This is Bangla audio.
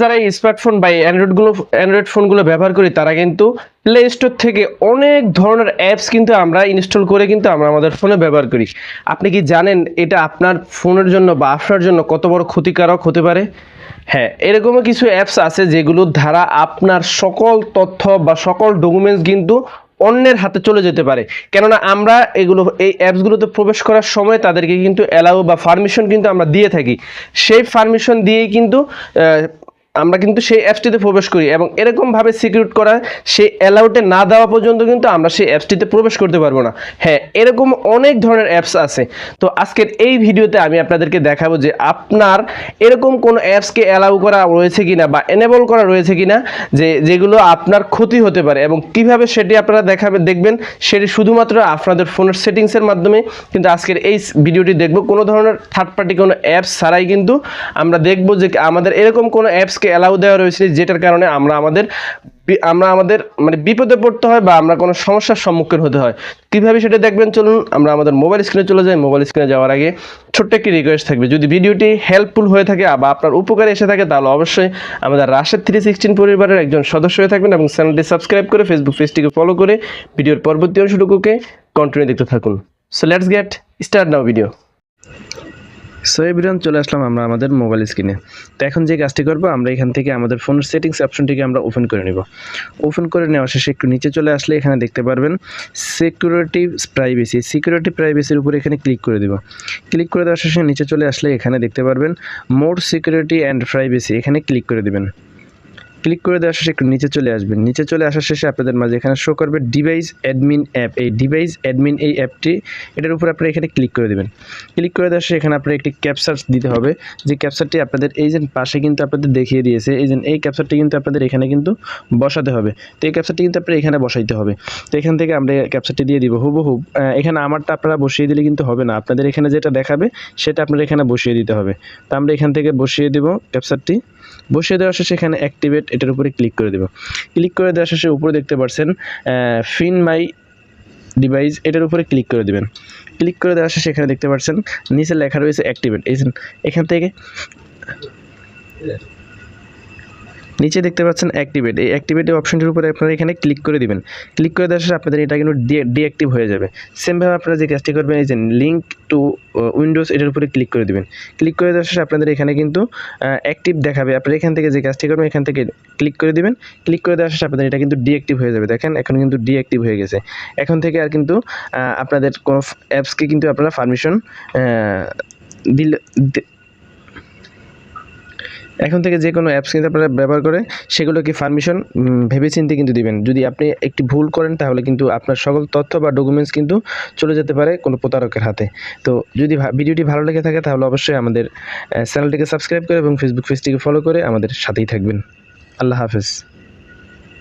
যারা এই স্মার্টফোন বা অ্যান্ড্রয়েডগুলো অ্যান্ড্রয়েড ফোনগুলো ব্যবহার করি, তারা কিন্তু প্লে স্টোর থেকে অনেক ধরনের অ্যাপস কিন্তু আমরা ইনস্টল করে কিন্তু আমরা আমাদের ফোনে ব্যবহার করি। আপনি কি জানেন এটা আপনার ফোনের জন্য বা আপনার জন্য কত বড় ক্ষতিকারক হতে পারে? হ্যাঁ এরকমও কিছু অ্যাপস আছে যেগুলোর দ্বারা আপনার সকল তথ্য বা সকল ডকুমেন্টস কিন্তু অন্যের হাতে চলে যেতে পারে। কেননা আমরা এগুলো, এই অ্যাপসগুলোতে প্রবেশ করার সময় তাদেরকে কিন্তু অ্যালাউ বা পারমিশন কিন্তু আমরা দিয়ে থাকি। সেই পারমিশন দিয়েই কিন্তু আমরা কিন্তু সেই অ্যাপসটিতে প্রবেশ করি এবং এরকমভাবে সিকিউর করা সেই অ্যালাউটে না দেওয়া পর্যন্ত কিন্তু আমরা সেই অ্যাপসটিতে প্রবেশ করতে পারব না। হ্যাঁ এরকম অনেক ধরনের অ্যাপস আছে। তো আজকের এই ভিডিওতে আমি আপনাদেরকে দেখাবো যে আপনার এরকম কোনো অ্যাপসকে অ্যালাউ করা রয়েছে কিনা বা এনেবল করা রয়েছে কিনা যে, যেগুলো আপনার ক্ষতি হতে পারে এবং কীভাবে সেটি আপনারা দেখাবে, দেখবেন সেটি শুধুমাত্র আপনাদের ফোনের সেটিংসের মাধ্যমে। কিন্তু আজকের এই ভিডিওটি দেখব কোনো ধরনের থার্ড পার্টি কোনো অ্যাপস ছাড়াই কিন্তু আমরা দেখব যে আমাদের এরকম কোনো অ্যাপসকে অ্যালাউ দেওয়া রয়েছে যেটার কারণে আমরা আমাদের আমরা আমাদের মানে বিপদে পড়তে হয় বা আমরা কোনো সমস্যার সম্মুখীন হতে হয়। কীভাবে সেটা দেখবেন? চলুন, আমরা আমাদের মোবাইল স্ক্রিনে চলে যাই। মোবাইল স্ক্রিনে যাওয়ার আগে ছোট্ট একটি রিকোয়েস্ট থাকবে। যদি ভিডিওটি হেল্পফুল হয়ে থাকে বা আপনার উপকারে এসে থাকে, তাহলে অবশ্যই আমাদের রাশেদ থ্রি সিক্সটিন পরিবারের একজন সদস্য হয়ে থাকবেন এবং চ্যানেলটি সাবস্ক্রাইব করে ফেসবুক পেজটিকে ফলো করে ভিডিওর পরবর্তী অংশটুকুকে কন্টিনিউ দেখতে থাকুন। So let's get start now video so everyone চলে আসলাম আমরা আমাদের মোবাইল স্ক্রিনে তো এখন যে কাজটি করব, আমরা এখান থেকে আমাদের ফোনের সেটিংস অপশনটিকে আমরা ওপেন করে নিব। ওপেন করে নেওয়া শেষে একটু নিচে চলে আসলে এখানে দেখতে পারবেন সিকিউরিটি প্রাইভেসি সিকিউরিটি প্রাইভেসির উপরে এখানে ক্লিক করে দিব। ক্লিক করে দেওয়ার শেষে নিচে চলে আসলে এখানে দেখতে পারবেন মোর সিকিউরিটি অ্যান্ড প্রাইভেসি এখানে ক্লিক করে দিবেন। ক্লিক করে দেওয়ার শেষে একটু নিচে চলে আসবেন। নিচে চলে আসার শেষে আপনাদের মাঝে এখানে শো করবে ডিভাইস অ্যাডমিন অ্যাপ এই ডিভাইস অ্যাডমিন এই অ্যাপটি এটার উপর আপনারা এখানে ক্লিক করে দেবেন। ক্লিক করে দেওয়ার শেষে এখানে আপনার একটি ক্যাপচার দিতে হবে। যে ক্যাপচারটি আপনাদের এই যে পাশে কিন্তু আপনাদের দেখিয়ে দিয়েছে, এই যে এই ক্যাপচারটি কিন্তু আপনাদের এখানে কিন্তু বসাতে হবে। তো এই ক্যাপচারটি কিন্তু আপনার এখানে বসাইতে হবে। তো এখান থেকে আমরা ক্যাপচারটি দিয়ে দিব। হুবহু এখানে আমারটা আপনারা বসিয়ে দিলে কিন্তু হবে না। আপনাদের এখানে যেটা দেখাবে, সেটা আপনারা এখানে বসিয়ে দিতে হবে। তো আমরা এখান থেকে বসিয়ে দেব ক্যাপচারটি বসিয়ে দেওয়া শেষে এখানে অ্যাক্টিভেট এটার উপরে ক্লিক করে দেবো। ক্লিক করে দেওয়া শেষে উপরে দেখতে পাচ্ছেন ফিন মাই ডিভাইস এটার উপরে ক্লিক করে দেবেন। ক্লিক করে দেওয়া শেষে এখানে দেখতে পাচ্ছেন নিচে লেখা রয়েছে অ্যাক্টিভেট এখান থেকে নিচে দেখতে পাচ্ছেন অ্যাক্টিভেট এই অ্যাক্টিভেটের অপশনটির উপরে আপনারা এখানে ক্লিক করে দিবেন। ক্লিক করে দেওয়ার শেষে আপনাদের এটা কিন্তু ডিঅ্যাক্টিভ হয়ে যাবে। সেমভাবে আপনারা যে কাজটি করবেন, এই যে লিঙ্ক টু উইন্ডোজ এটার উপরে ক্লিক করে দিবেন। ক্লিক করে দেওয়ার শেষে আপনাদের এখানে কিন্তু অ্যাক্টিভ দেখাবে। আপনারা এখান থেকে যে কাজটি করবেন, এখান থেকে ক্লিক করে দিবেন। ক্লিক করে দেওয়ার শেষে আপনাদের এটা কিন্তু ডিঅ্যাক্টিভ হয়ে যাবে। দেখেন, এখন কিন্তু ডিঅ্যাক্টিভ হয়ে গেছে। এখন থেকে আর কিন্তু আপনাদের কোনো অ্যাপসকে কিন্তু আপনারা পারমিশন দিল এখন থেকে যে কোনো অ্যাপস কিন্তু আপনারা ব্যবহার করে সেগুলোকে পারমিশন ভেবেচিন্তে কিন্তু দিবেন। যদি আপনি একটি ভুল করেন তাহলে কিন্তু আপনার সকল তথ্য বা ডকুমেন্টস কিন্তু চলে যেতে পারে কোনো প্রতারকের হাতে। তো যদি ভিডিওটি ভালো লেগে থাকে তাহলে অবশ্যই আমাদের চ্যানেলটিকে সাবস্ক্রাইব করে এবং ফেসবুক পেজটিকে ফলো করে আমাদের সাথেই থাকবেন। আল্লাহ হাফেজ।